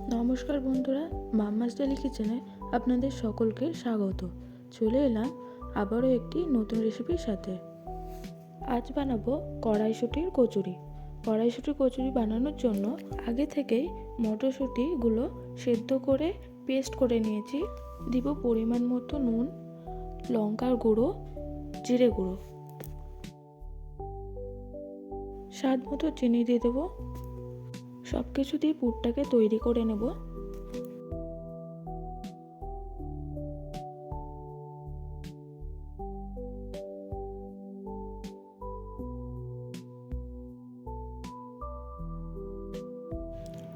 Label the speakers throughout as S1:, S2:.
S1: নমস্কার বন্ধুরা, mamma's daily কিচেনে আপনাদের সকলকে স্বাগত। চলে এলাম আবারও একটি নতুন রেসিপির সাথে। আজ বানাবো কড়াইশুটির কচুরি। কড়াইশুটির কচুরি বানানোর জন্য আগে থেকেই মটরশুঁটিগুলো সেদ্ধ করে পেস্ট করে নিয়েছি। দিব পরিমাণ মতো নুন, লঙ্কার গুঁড়ো, জিরে গুঁড়ো। স্বাদ মতো চিনি দিয়ে দেবো। সব কিছু দিয়ে পুরটাকে তৈরি করে নেব।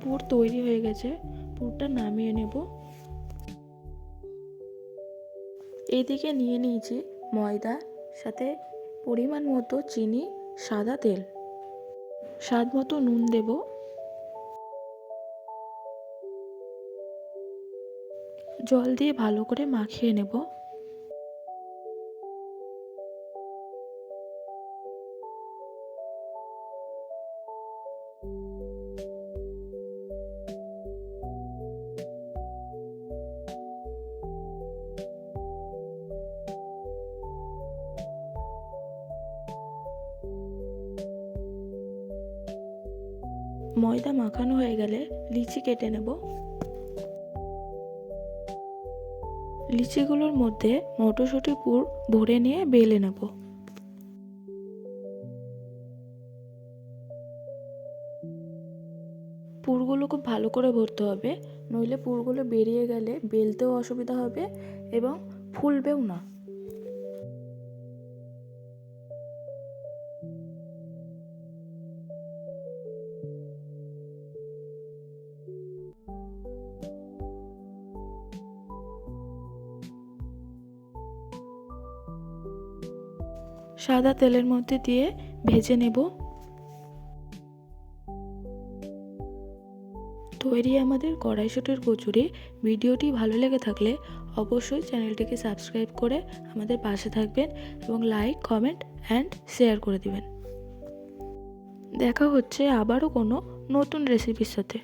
S1: পুর তৈরি হয়ে গেছে। পুরটা নামিয়ে নেব। এইদিকে নিয়ে নিয়েছি ময়দা, সাথে পরিমাণ মতো চিনি, সাদা তেল। স্বাদ মতো নুন দেবো। জল দিয়ে ভালো করে মাখিয়ে নেব। ময়দা মাখানো হয়ে গেলে লিচি কেটে নেব। লিচিগুলোর মধ্যে মটরশুঁটি পুর ভরে নিয়ে বেলে নেব। পুরগুলো খুব ভালো করে ভরতে হবে, নইলে পুরগুলো বেরিয়ে গেলে বেলতেও অসুবিধা হবে এবং ফুলবেও না। সাদা তেলের মধ্যে দিয়ে ভেজে নেব। তৈরি আমাদের কড়াইশুটির কচুরি। ভিডিওটি ভালো লেগে থাকলে অবশ্যই চ্যানেলটিকে সাবস্ক্রাইব করে আমাদের পাশে থাকবেন এবং লাইক, কমেন্ট অ্যান্ড শেয়ার করে দিবেন। দেখা হচ্ছে আবারও কোনো নতুন রেসিপির সাথে।